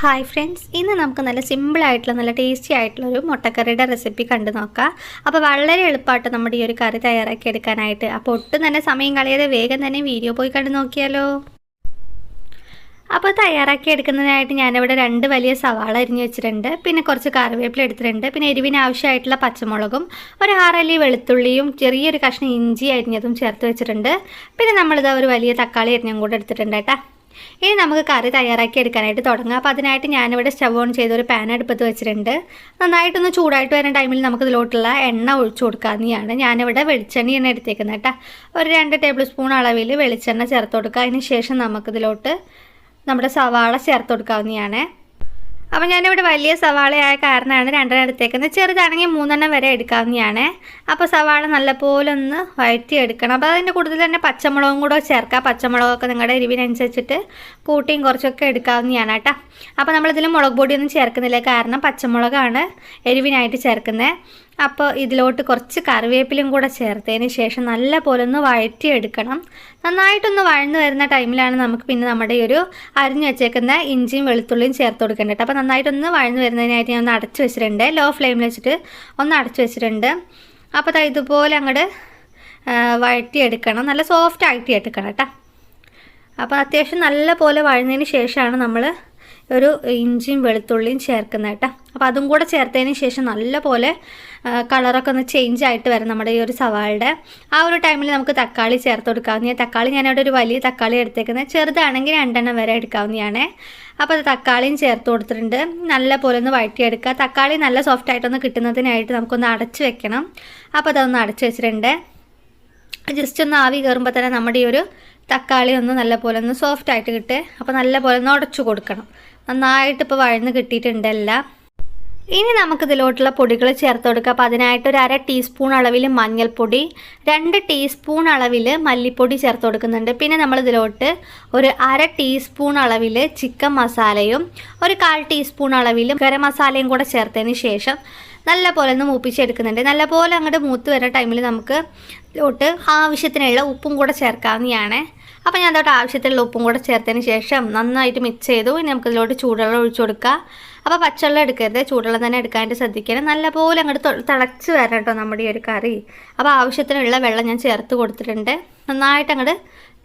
Hi friends ഇന്ന് നമുക്ക് നല്ല സിമ്പിളായിട്ടുള്ള നല്ല ടേസ്റ്റി ആയിട്ടുള്ള ഒരു മുട്ടക്കറിയുടെ റെസിപ്പി കണ്ടു നോക്കാം. അപ്പോൾ വളരെ എളുപ്പമായിട്ട് നമ്മുടെ ഈ ഒരു കറി തയ്യാറാക്കി എടുക്കാനായിട്ട്. അപ്പോൾ ഒട്ടും തന്നെ സമയം കളയാതെ വേഗം തന്നെ വീഡിയോ പോയി കണ്ടു നോക്കിയാലോ? അപ്പോൾ തയ്യാറാക്കി എടുക്കുന്നതിനായിട്ട് ഞാനിവിടെ രണ്ട് വലിയ സവാള അരിഞ്ഞ് വെച്ചിട്ടുണ്ട്. പിന്നെ കുറച്ച് കറിവേപ്പില എടുത്തിട്ടുണ്ട്. പിന്നെ എരിവിന് ആവശ്യമായിട്ടുള്ള പച്ചമുളകും ഒരു ആറല്ലി വെളുത്തുള്ളിയും ചെറിയൊരു കഷ്ണം ഇഞ്ചി അരിഞ്ഞതും ചേർത്ത് വെച്ചിട്ടുണ്ട്. പിന്നെ നമ്മളിത് ഒരു വലിയ തക്കാളി അരിഞ്ഞും കൂടെ എടുത്തിട്ടുണ്ട് കേട്ടോ. ഇനി നമുക്ക് കറി തയ്യാറാക്കി എടുക്കാനായിട്ട് തുടങ്ങാം. അപ്പോൾ അതിനായിട്ട് ഞാനിവിടെ സ്റ്റവ് ഓൺ ചെയ്ത് ഒരു പാൻ അടുപ്പത്ത് വെച്ചിട്ടുണ്ട്. നന്നായിട്ടൊന്ന് ചൂടായിട്ട് വരുന്ന ടൈമിൽ നമുക്ക് ഇതിലോട്ടുള്ള എണ്ണ ഒഴിച്ചു കൊടുക്കാവുന്നതാണ്. ഞാനിവിടെ വെളിച്ചെണ്ണയാണ് എടുത്തേക്കുന്നത് കേട്ടോ. ഒരു രണ്ട് ടേബിൾ സ്പൂൺ അളവിൽ വെളിച്ചെണ്ണ ചേർത്ത് കൊടുക്കുക അതിന് ശേഷം നമുക്കിതിലോട്ട് നമ്മുടെ സവാള ചേർത്ത് കൊടുക്കാവുന്നതാണ്. അപ്പോൾ ഞാനിവിടെ വലിയ സവാളയായ കാരണമാണ് രണ്ടെണ്ണം എടുത്തേക്കുന്നത്. ചെറുതാണെങ്കിൽ മൂന്നെണ്ണം വരെ എടുക്കാവുന്നതാണ്. അപ്പോൾ സവാള നല്ലപോലെ ഒന്ന് വഴറ്റി എടുക്കണം അപ്പോൾ അതിന്റെ കൂടുതൽ തന്നെ പച്ചമുളകും കൂടെ ചേർക്കാം. പച്ചമുളകൊക്കെ നിങ്ങളുടെ എരിവിനനുസരിച്ചിട്ട് കൂട്ടിയും കുറച്ചൊക്കെ എടുക്കാവുന്നതാണ് കേട്ടോ. അപ്പോൾ നമ്മളിതിൽ മുളക് പൊടിയൊന്നും ചേർക്കുന്നില്ല. കാരണം പച്ചമുളകാണ് എരിവിനായിട്ട് ചേർക്കുന്നത്. അപ്പോൾ ഇതിലോട്ട് കുറച്ച് കറിവേപ്പിലും കൂടെ ചേർത്തതിന് ശേഷം നല്ല പോലെ ഒന്ന് വഴറ്റിയെടുക്കണം. നന്നായിട്ടൊന്ന് വഴന്നു വരുന്ന ടൈമിലാണ് നമുക്ക് പിന്നെ നമ്മുടെ ഈ ഒരു അരിഞ്ഞു വെച്ചേക്കുന്ന ഇഞ്ചിയും വെളുത്തുള്ളിയും ചേർത്ത് കൊടുക്കേണ്ടത് അപ്പോൾ നന്നായിട്ടൊന്ന് വഴന്നു വരുന്നതിനായിട്ട് ഞാൻ ഒന്ന് അടച്ചു വെച്ചിട്ടുണ്ട്. ലോ ഫ്ലെയിമിൽ വെച്ചിട്ട് ഒന്ന് അടച്ചു വെച്ചിട്ടുണ്ട്. അപ്പോൾ ഇതുപോലെ അങ്ങോട്ട് വഴറ്റിയെടുക്കണം. നല്ല സോഫ്റ്റ് ആയിട്ട് എടുക്കണം കേട്ടോ. അപ്പോൾ അത്യാവശ്യം നല്ല പോലെ വഴന്നതിന് ശേഷമാണ് നമ്മൾ ഒരു ഇഞ്ചിയും വെളുത്തുള്ളിയും ചേർക്കുന്നത് കേട്ടോ. അപ്പോൾ അതും കൂടെ ചേർത്തതിന് ശേഷം നല്ല പോലെ കളറൊക്കെ ഒന്ന് ചേഞ്ച് ആയിട്ട് വരും നമ്മുടെ ഈ ഒരു സവാളുടെ ആ ഒരു ടൈമിൽ നമുക്ക് തക്കാളി ചേർത്ത് കൊടുക്കാവുന്ന തക്കാളി ഞാനിവിടെ ഒരു വലിയ തക്കാളി എടുത്തേക്കുന്നത് ചെറുതാണെങ്കിൽ രണ്ടെണ്ണം വരെ എടുക്കാവുന്നതാണ്. അപ്പോൾ അത് തക്കാളിയും ചേർത്ത് കൊടുത്തിട്ടുണ്ട്. നല്ല പോലെ ഒന്ന് വഴറ്റിയെടുക്കുക. തക്കാളി നല്ല സോഫ്റ്റ് ആയിട്ടൊന്ന് കിട്ടുന്നതിനായിട്ട് നമുക്കൊന്ന് അടച്ച് വെക്കണം. അപ്പോൾ അതൊന്ന് അടച്ച് വെച്ചിട്ടുണ്ട്. ജസ്റ്റ് ഒന്ന് ആവി കയറുമ്പോൾ തന്നെ നമ്മുടെ ഈ ഒരു തക്കാളി ഒന്ന് നല്ല പോലെ ഒന്ന് സോഫ്റ്റ് ആയിട്ട് കിട്ടുക അപ്പോൾ നല്ല പോലെ ഒന്ന് ഉടച്ചു കൊടുക്കണം. നന്നായിട്ട് ഇപ്പോൾ വഴന്ന് കിട്ടിയിട്ടുണ്ടല്ല ഇനി നമുക്കിതിലോട്ടുള്ള പൊടികൾ ചേർത്ത് കൊടുക്കുക അപ്പോൾ അതിനായിട്ട് ഒരു അര ടീസ്പൂൺ അളവിൽ മഞ്ഞൾപ്പൊടി രണ്ട് ടീസ്പൂൺ അളവിൽ മല്ലിപ്പൊടി ചേർത്ത് കൊടുക്കുന്നുണ്ട്. പിന്നെ നമ്മളിതിലോട്ട് ഒരു അര ടീസ്പൂൺ അളവിൽ ചിക്കൻ മസാലയും ഒരു കാൽ ടീസ്പൂൺ അളവിൽ ഗരം മസാലയും കൂടെ ചേർത്തതിന് ശേഷം നല്ലപോലെ ഒന്ന് മൂപ്പിച്ചെടുക്കുന്നുണ്ട്. നല്ലപോലെ അങ്ങോട്ട് മൂത്ത് വരുന്ന ടൈമിൽ നമുക്ക് ഇതിലോട്ട് ആവശ്യത്തിനുള്ള ഉപ്പും കൂടെ ചേർക്കാവുന്നതാണ്. അപ്പോൾ ഞാൻ തൊട്ട് ആവശ്യത്തിനുള്ള ഉപ്പും കൂടെ ചേർത്തതിന് ശേഷം നന്നായിട്ട് മിക്സ് ചെയ്തു. ഇനി നമുക്ക് ഇതിലോട്ട് ചൂടുവെള്ളം ഒഴിച്ചു കൊടുക്കുക അപ്പോൾ പച്ചവെള്ളം എടുക്കരുത് ചൂടുവെള്ളം തന്നെ എടുക്കാനായിട്ട് ശ്രദ്ധിക്കണം. നല്ലപോലെ അങ്ങോട്ട് തിളച്ച് വരണം കേട്ടോ നമ്മുടെ ഈ ഒരു കറി. അപ്പോൾ ആവശ്യത്തിനുള്ള വെള്ളം ഞാൻ ചേർത്ത് കൊടുത്തിട്ടുണ്ട്. നന്നായിട്ട് അങ്ങോട്ട്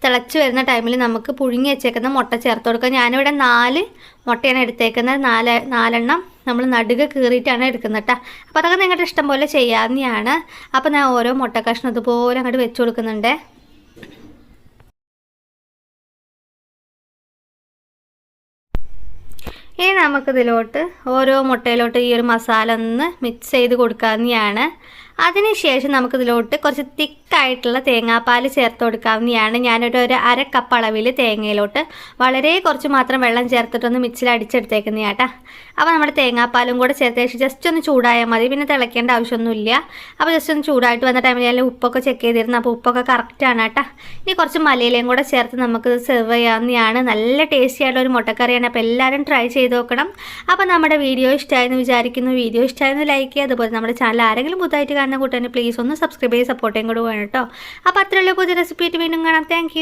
തിളച്ച് വരുന്ന ടൈമിൽ നമുക്ക് പുഴുങ്ങി വെച്ചേക്കുന്ന മുട്ട ചേർത്ത് കൊടുക്കുക ഞാനിവിടെ നാല് മുട്ടയാണ് എടുത്തേക്കുന്നത്. നാല് നാലെണ്ണം നമ്മൾ നടുക കീറിയിട്ടാണ് എടുക്കുന്നത് കേട്ടോ. അപ്പോൾ അതൊക്കെ നിങ്ങളുടെ ഇഷ്ടം പോലെ ചെയ്യാവുന്നതാണ്. അപ്പോൾ ഞാൻ ഓരോ മുട്ട കഷ്ണം ഇതുപോലെ അങ്ങോട്ട് വെച്ച് കൊടുക്കുന്നുണ്ട്. നമുക്കിതിലോട്ട് ഓരോ മുട്ടയിലോട്ട് ഈ ഒരു മസാല ഒന്ന് മിക്സ് ചെയ്ത് കൊടുക്കാവുന്നതാണ്. അതിനുശേഷം നമുക്കിതിലോട്ട് കുറച്ച് തിക്കായിട്ടുള്ള തേങ്ങാപ്പാൽ ചേർത്ത് കൊടുക്കാവുന്നതാണ്. ഞാനൊരു ഒരു അര കപ്പ് അളവിൽ തേങ്ങയിലോട്ട് വളരെ കുറച്ച് മാത്രം വെള്ളം ചേർത്തിട്ടൊന്ന് മിക്സിൽ അടിച്ചെടുത്തേക്കുന്ന ചേട്ടാ അപ്പോൾ നമ്മുടെ തേങ്ങാപ്പാലും കൂടെ ചേർത്ത ശേഷം ജസ്റ്റ് ഒന്ന് ചൂടായാൽ മതി. പിന്നെ തിളയ്ക്കേണ്ട ആവശ്യമൊന്നുമില്ല. അപ്പോൾ ജസ്റ്റ് ഒന്ന് ചൂടായിട്ട് വന്ന ടൈമിൽ ഞാൻ ഉപ്പൊക്കെ ചെക്ക് ചെയ്തിരുന്നു. അപ്പോൾ ഉപ്പൊക്കെ കറക്റ്റാണ് കേട്ടോ ഇനി കുറച്ച് മലയിലയും കൂടെ ചേർത്ത് നമുക്ക് സെർവ് ചെയ്യാവുന്നതാണ്. നല്ല ടേസ്റ്റി ആയിട്ടുള്ള ഒരു മുട്ടക്കറിയാണ്. അപ്പോൾ എല്ലാവരും ട്രൈ ചെയ്ത് നോക്കണം. അപ്പോൾ നമ്മുടെ വീഡിയോ ഇഷ്ടമായെന്ന് വിചാരിക്കുന്നു. വീഡിയോ ഇഷ്ടമായെന്ന് ലൈക്ക് ചെയ്യുക. അതുപോലെ നമ്മുടെ ചാനൽ ആരെങ്കിലും പുതുതായിട്ട് കാണുന്ന കൂട്ടുകാരെ പ്ലീസ് ഒന്ന് സബ്സ്ക്രൈബ് ചെയ്ത് സപ്പോർട്ട് കൂടെ വേണം കേട്ടോ. അപ്പോൾ അത്രയുള്ള പുതിയ റെസിപ്പി ആയിട്ട് വീണ്ടും കാണാം. താങ്ക്